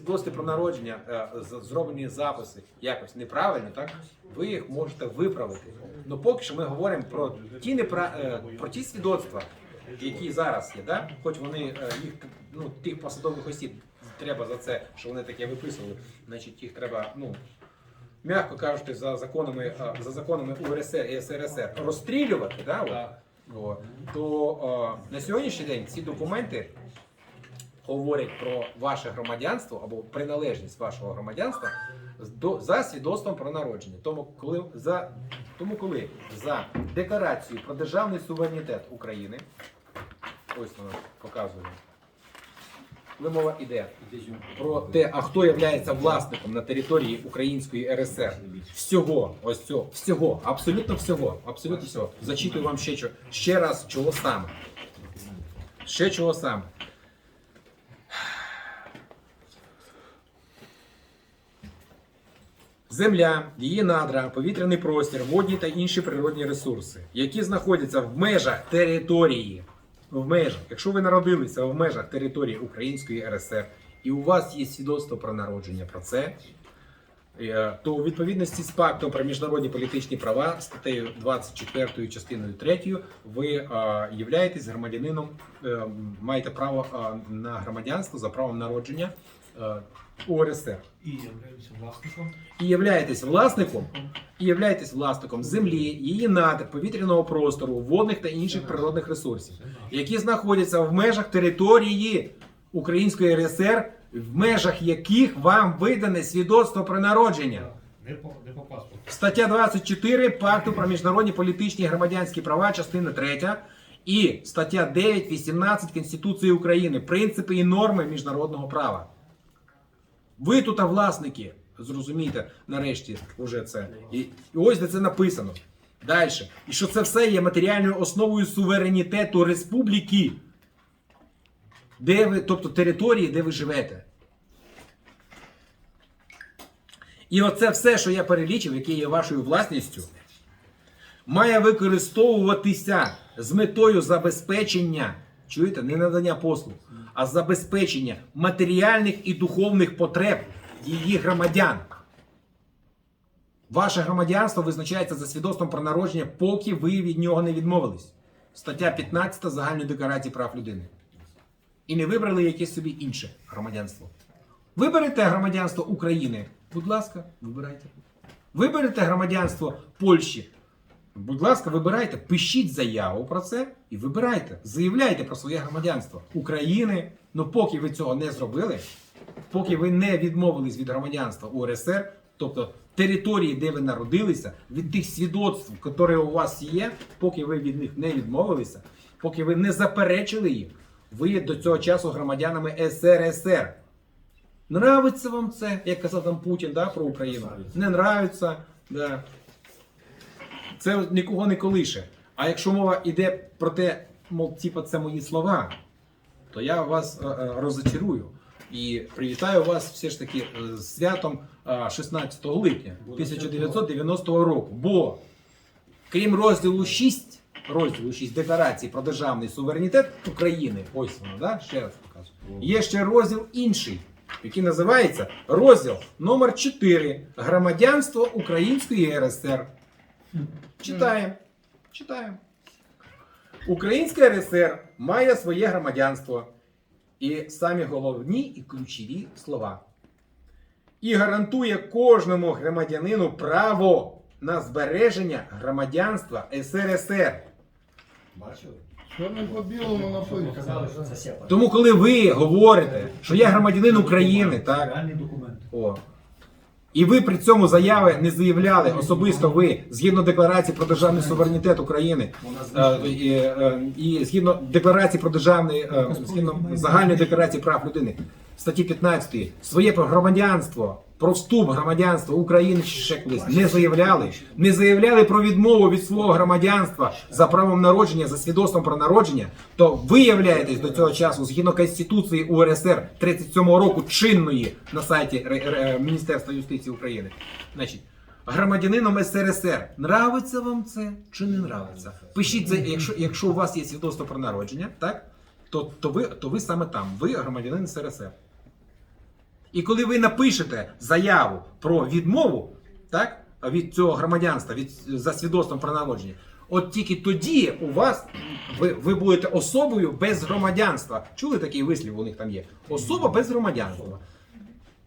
Свідоцтві про народження е, зроблені записи якось неправильно, так ви їх можете виправити. Ну поки що ми говоримо про ті непра... е, про ті свідоцтва, які зараз є, да? хоч вони е, їх ну тих посадових осіб треба за це, що вони таке виписували, значить їх треба, ну м'яко кажучи, за законами за законами УРСР і СРСР розстрілювати, да, от, то на сьогоднішній день ці документи говорять про ваше громадянство або приналежність вашого громадянства за свідоцтвом про народження. Тому коли за тому, коли за декларацію про державний суверенітет України, ось вона показує. Коли мова йде про те, а хто є власником на території Української РСР всього, ось цього, всього, абсолютно всього, абсолютно всього. Зачитую вам ще, ще раз, чого саме. Ще чого саме. Земля, її надра, повітряний простір, водні та інші природні ресурси, які знаходяться в межах території. В межах, якщо ви народилися в межах території Української РСР і у вас є свідоцтво про народження про це, е, то у відповідності з пактом про міжнародні політичні права статтею 24 частиною 3 ви е, являєтесь громадянином, е, маєте право на громадянство за правом народження УРСР І являюся власником. і являєтесь власником, і являєтесь власником землі, її надр, повітряного простору, водних та інших природних ресурсів, які знаходяться в межах території Української РСР, в межах яких вам видане свідоцтво про народження. Не по, не по паспорту. Стаття 24 Пакту про міжнародні політичні і громадянські права, частина 3. І стаття 9.18 Конституції України. Принципи і норми міжнародного права. Ви тут а власники. Зрозумійте нарешті уже це. І, і ось де це написано. Далі. І що це все є матеріальною основою суверенітету республіки, де ви, тобто території, де ви живете. І оце все, що я перелічив, яке є вашою власністю, має використовуватися з метою забезпечення, чуєте, не надання послуг, а забезпечення матеріальних і духовних потреб її громадян. Ваше громадянство визначається за свідоцтвом про народження, поки ви від нього не відмовились. Стаття 15 Загальної декларації прав людини. І не вибрали якесь собі інше громадянство. Виберете громадянство України, будь ласка, вибирайте. Виберете громадянство Польщі. Будь ласка, вибирайте, пишіть заяву про це і вибирайте. Заявляйте про своє громадянство України. Ну поки ви цього не зробили, поки ви не відмовились від громадянства УРСР, тобто території, де ви народилися, від тих свідоцтв, які у вас є, поки ви від них не відмовилися, поки ви не заперечили їх, ви є до цього часу громадянами СРСР. Нравиться вам це, як казав там Путін да, про Україну? Не нравиться. Да. Це нікого не колише. А якщо мова йде про те, мов, типа, це мої слова, то я вас е, е, розочарую. І привітаю вас все ж таки е, з святом е, 16 липня 1990 року. Бо крім розділу 6, розділу 6 декларації про державний суверенітет України, ось воно, да? ще раз покажу. Є ще розділ інший, який називається розділ номер 4 Громадянство Української РСР. Читаємо. Читаємо. Українська РСР має своє громадянство. І самі головні і ключові слова. І гарантує кожному громадянину право на збереження громадянства СРСР. Бачили? По білому написано? Тому, коли ви говорите, що я громадянин України, так, Реальний документ. О. І ви при цьому заяви не заявляли особисто ви згідно декларації про державний суверенітет України. Е, і, е, і згідно декларації про державний е, згідно загальної декларації прав людини. Статті 15 своє громадянство, про вступ громадянства України чи ще колись не заявляли, не заявляли про відмову від свого громадянства за правом народження, за свідоцтвом про народження, то ви являєтесь до цього часу згідно Конституції УРСР 37-го року чинної на сайті Ре- Міністерства юстиції України. Значить, громадянином СРСР. Нравиться вам це чи не нравиться? Пишіть, за- якщо, якщо у вас є свідоцтво про народження, так? То, то, ви, то ви саме там, ви громадянин СРСР. І коли ви напишете заяву про відмову так, від цього громадянства, від, за свідоцтвом про народження, от тільки тоді у вас ви, ви будете особою без громадянства. Чули такий вислів у них там є? Особа без громадянства.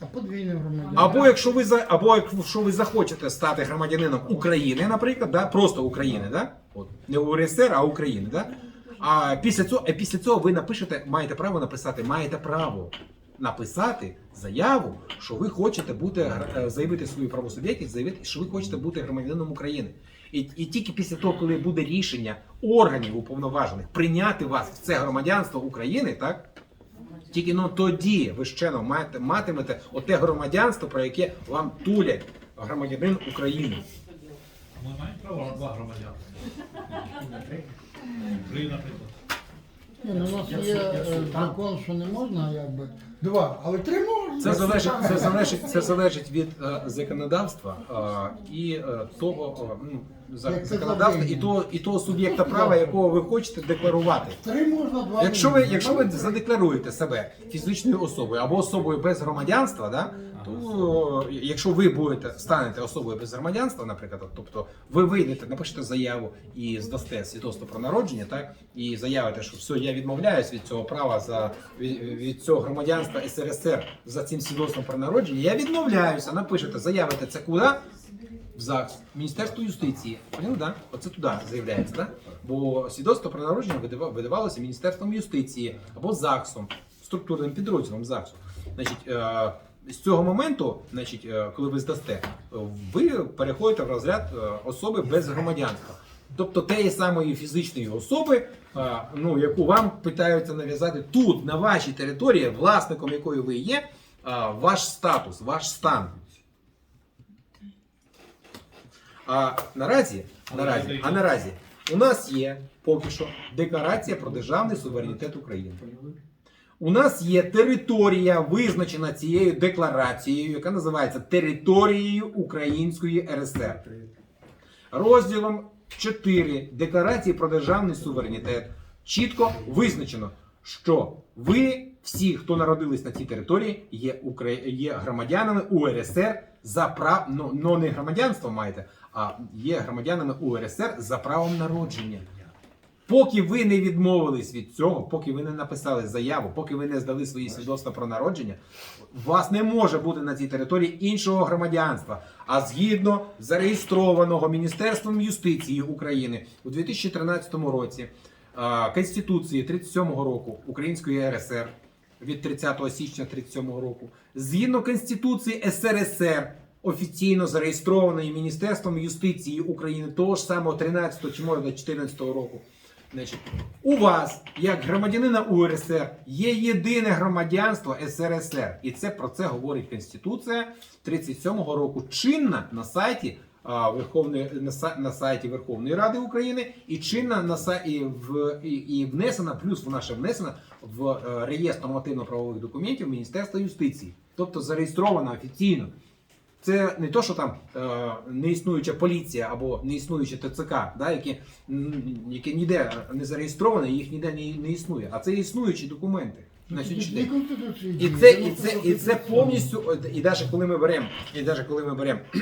А подвійне громадянство. Або якщо ви за або якщо ви захочете стати громадянином України, наприклад, да, просто України, да? От, не УРСР, а України, да? А після цього, а після цього ви напишете, маєте право написати, маєте право написати заяву, що ви хочете бути е, заявити свою правосуб'єктність, заявити, що ви хочете бути громадянином України. І, і тільки після того, коли буде рішення органів уповноважених прийняти вас в це громадянство України, так? Тільки ну тоді ви ще ну, маєте, матимете оте громадянство, про яке вам тулять громадянин України. Ми маємо право на два громадянства. Три, наприклад. Ні, ну, у нас є е, закон, що не можна, якби. Два, але три можна. Це залежить, це залежить, це залежить від е, законодавства е, і е, того е, ну, за- Як це законодавства і того, і того суб'єкта права, якого ви хочете декларувати. Три можна, два Якщо ви, можна. якщо ви задекларуєте себе фізичною особою або особою без громадянства, да, то е, якщо ви будете станете особою без громадянства, наприклад, тобто ви вийдете, напишете заяву і здасте свідоцтво про народження, так і заявите, що все, я відмовляюсь від цього права за від, від цього громадянства СРСР за цим свідоцтвом про народження. Я відмовляюся, напишете, заявите це куди? в ЗАГС, Міністерство юстиції. Поняли, да? Оце туди заявляється, да? Бо свідоцтво про народження видава- видавалося Міністерством юстиції або ЗАГСом, структурним підрозділом ЗАГСу. Значить, е, з цього моменту, значить, е, коли ви здасте, е, ви переходите в розряд е, особи без громадянства. Тобто тієї самої фізичної особи, ну, яку вам питаються нав'язати тут, на вашій території, власником якої ви є, ваш статус, ваш стан. А наразі, наразі, а наразі у нас є поки що декларація про державний суверенітет України. У нас є територія, визначена цією декларацією, яка називається територією Української РСР. Розділом 4 Декларації про державний суверенітет чітко визначено, що ви, всі, хто народились на цій території, є, є громадянами УРСР за прав... ну, ну, не громадянство маєте, а є громадянами УРСР за правом народження. Поки ви не відмовились від цього, поки ви не написали заяву, поки ви не здали свої свідоцтва про народження, у вас не може бути на цій території іншого громадянства. А згідно зареєстрованого Міністерством юстиції України у 2013 році Конституції 37-го року Української РСР від 30 січня 37-го року, згідно Конституції СРСР, офіційно зареєстрованої Міністерством юстиції України того ж самого 13 чи може 14 року. Значить, у вас, як громадянина УРСР, є єдине громадянство СРСР. І це про це говорить Конституція 37-го року, чинна на сайті а, Верховної на, на сайті Верховної Ради України і чинна на сайті в і, і внесена, плюс вона ще внесена в е, реєстр нормативно-правових документів Міністерства юстиції, тобто зареєстрована офіційно. Це не то, що там е, неіснуюча поліція або неіснуюче ТЦК, да, які, які ніде не зареєстровані, їх ніде не, не існує. А це існуючі документи на. І це, і це, і це повністю, і навіть коли ми беремо, і навіть коли ми беремо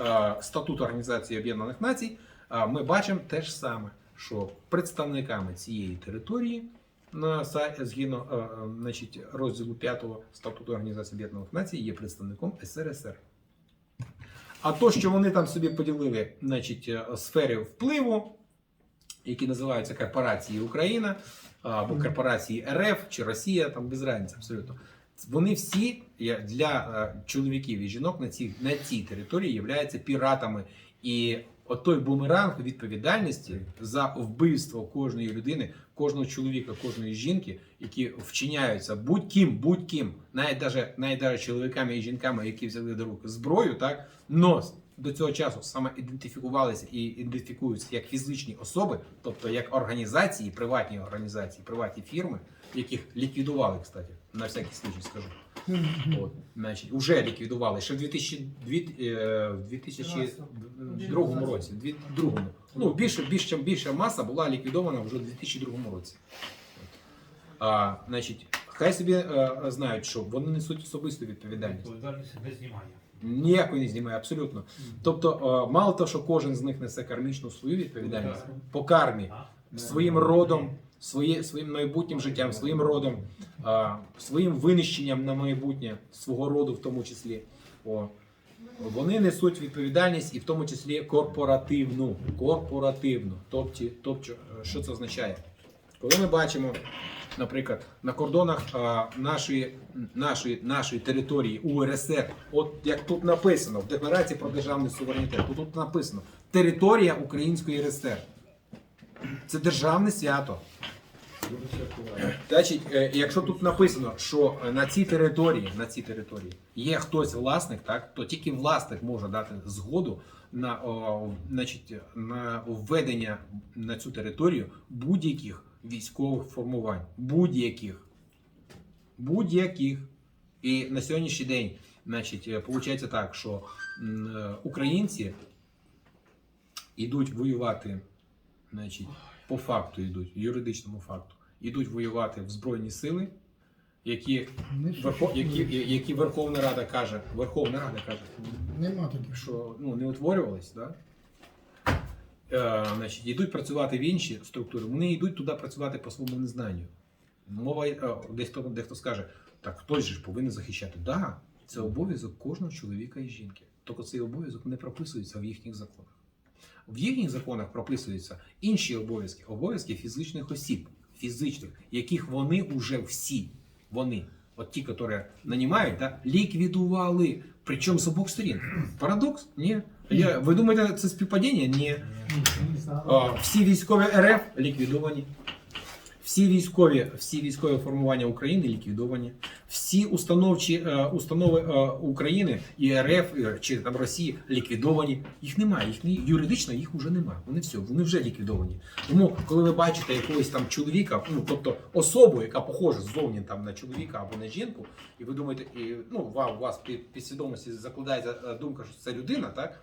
е, статут Організації Об'єднаних Націй, е, ми бачимо те ж саме, що представниками цієї території на сайті, згідно е, значить, розділу 5 статуту Організації Об'єднаних Націй, є представником СРСР. А то, що вони там собі поділили значить, е, сфери впливу, які називаються корпорації Україна або корпорації РФ чи Росія, там без разниці абсолютно. Вони всі для е, чоловіків і жінок на цій, на цій території являються піратами. І от той бумеранг відповідальності за вбивство кожної людини, кожного чоловіка, кожної жінки, які вчиняються будь-ким, будь-ким, навіть даже, навіть даже чоловіками і жінками, які взяли до рук зброю, так но до цього часу саме ідентифікувалися і ідентифікуються як фізичні особи, тобто як організації, приватні організації, приватні фірми, яких ліквідували, кстати, на всякий случай скажу. От, значить, уже ліквідували ще в 2000, дві- е, в 2002 році. Дві- другому. Ну, більше, більше, більша маса була ліквідована вже у 2002 році. А, значить, хай собі е, знають, що вони несуть особисту відповідальність. Відповідальність не знімає. Ніякої не знімає, абсолютно. Тобто, е, мало того, що кожен з них несе кармічну свою відповідальність по кармі, своїм родом, своє, своїм майбутнім життям, своїм родом, е, своїм винищенням на майбутнє свого роду, в тому числі. О. Вони несуть відповідальність і в тому числі корпоративну. Корпоративну. Тобто, тобто що це означає? Коли ми бачимо, наприклад, на кордонах а, нашої, нашої, нашої території УРСР, от як тут написано в Декларації про державний суверенітет, тут написано територія Української РСР. Це державне свято. Значить, е, якщо тут написано, що е, на цій території, на цій території є хтось власник, так, то тільки власник може дати згоду на, о, значить, на введення на цю територію будь-яких військових формувань. Будь-яких. Будь-яких. І на сьогоднішній день, значить, виходить так, що е, українці йдуть воювати, значить, по факту йдуть, юридичному факту, йдуть воювати в Збройні сили, які, Не Верхо, які, які Верховна Рада каже, Верховна Рада каже, Нема таких. що ну, не утворювались, да? е, значить, йдуть працювати в інші структури, вони йдуть туди працювати по своєму незнанню. Мова е, десь хто, дехто скаже, так хтось же ж повинен захищати. Так, да, це обов'язок кожного чоловіка і жінки. Тільки цей обов'язок не прописується в їхніх законах. В їхніх законах прописуються інші обов'язки, обов'язки фізичних осіб, фізичних, яких вони вже всі, вони, от ті, які нанімають, да, ліквідували. Причому з обох сторін. Парадокс? Ні. Я, ви думаєте, це співпадіння? Ні. Всі військові РФ ліквідовані. Всі військові, всі військові формування України ліквідовані. Всі установчі е, установи е, України і РФ чи там Росії ліквідовані. Їх немає. Їх не, юридично їх вже немає. Вони все, вони вже ліквідовані. Тому, коли ви бачите якогось там чоловіка, ну тобто особу, яка похожа ззовні там на чоловіка або на жінку, і ви думаєте, і, ну вам у вас під, під свідомості закладається е, думка, що це людина, так?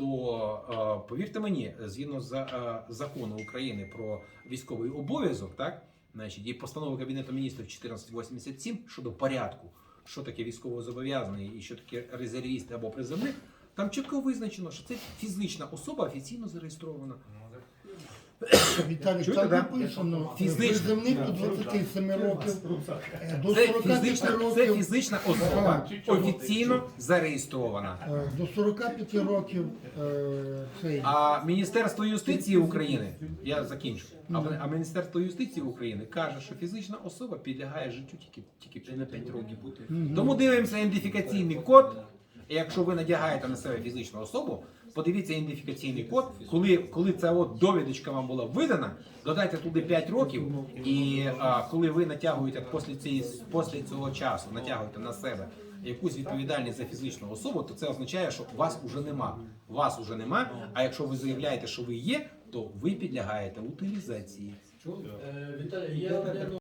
То е, повірте мені, згідно з е, закону України про військовий обов'язок, так значить, і постанови Кабінету міністрів 1487 щодо порядку, що таке військовозобов'язаний і що таке резервіст або призовник, там чітко визначено, що це фізична особа офіційно зареєстрована. Віталій, Чуєте, там да? написано, Фізично. призивник до 27 років, е, до Це 45 фізична, це років, фізична особа офіційно зареєстрована. е, до 45 років е, цей. А Міністерство юстиції України, я закінчу. А, а Міністерство юстиції України каже, що фізична особа підлягає життю тільки, тільки на 5 років. Тому дивимося ідентифікаційний код. І якщо ви надягаєте на себе фізичну особу, подивіться ідентифікаційний код. Коли, коли ця от довідочка вам була видана, додайте туди 5 років, і а, коли ви натягуєте після, цієї, після цього часу, натягуєте на себе якусь відповідальність за фізичну особу, то це означає, що вас уже нема. Вас уже нема. А якщо ви заявляєте, що ви є, то ви підлягаєте утилізації. Е, Віталій, одне